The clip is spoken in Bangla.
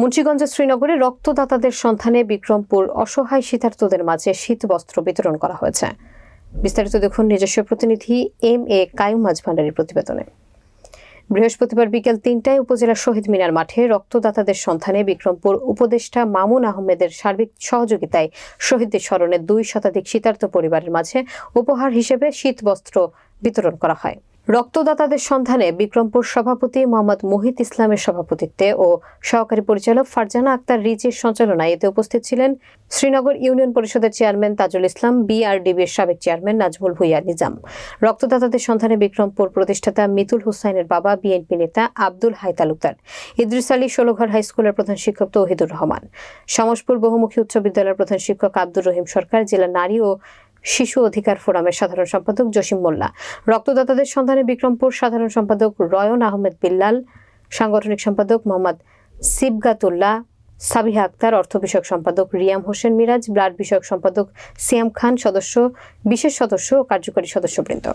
মুন্সিগঞ্জ শ্রীনগরে রক্তদাতাদের সন্ধানে বিক্রমপুর অসহায় শীতার্তদের মাঝে শীত বস্ত্র বিতরণ করা হয়েছে। বিস্তারিত দেখুন নিজস্ব প্রতিনিধি এম এ কায়ুম মাঝভান্ডারির প্রতিবেদনে। বৃহস্পতিবার বিকেল তিনটায় উপজেলা শহীদ মিনার মাঠে রক্তদাতাদের সন্ধানে বিক্রমপুর উপদেষ্টা মামুন আহমেদের সার্বিক সহযোগিতায় শহীদদের স্মরণে দুই শতাধিক শীতার্ত পরিবারের মাঝে উপহার হিসেবে শীত বস্ত্র বিতরণ করা হয়। রক্তদাতাদের সন্ধানে বিক্রমপুর সভাপতি মোহাম্মদ মোহিত ইসলামের সভাপতিত্বে ও সহকারী পরিচালক ফারজানা আক্তার রিচির সঞ্চালনায় এতে উপস্থিত ছিলেন শ্রীনগর ইউনিয়ন পরিষদের চেয়ারম্যান তাজুল ইসলাম, বিআরডিবির সাবেক চেয়ারম্যান নাজমুল ভুইয়া নিজাম। রক্তদাতাদের সন্ধানে বিক্রমপুর প্রতিষ্ঠাতা মিতুল হুসাইনের বাবা, বিএনপি নেতা আব্দুল হাই তালুকদার ইদ্রিস আলী ষোলঘর হাই স্কুলের প্রধান শিক্ষক তৌহিদুর রহমান সমসপুর বহুমুখী উচ্চ বিদ্যালয়ের প্রধান শিক্ষক আব্দুর রহিম সরকার, জেলা নারী ও শিশু অধিকার ফোরামের সাধারণ সম্পাদক জসিম মোল্লা। রক্তদাতাদের সন্ধানে বিক্রমপুর সাধারণ সম্পাদক রয়ন আহমেদ বিল্লাল, সাংগঠনিক সম্পাদক মোহাম্মদ সিবগাতুল্লাহ, সাবিহা আক্তার, অর্থ বিষয়ক সম্পাদক রিয়াম হোসেন মিরাজ, ব্লাড বিষয়ক সম্পাদক সিয়াম খান সদস্য, বিশেষ সদস্য ও কার্যকরী সদস্যবৃন্দ।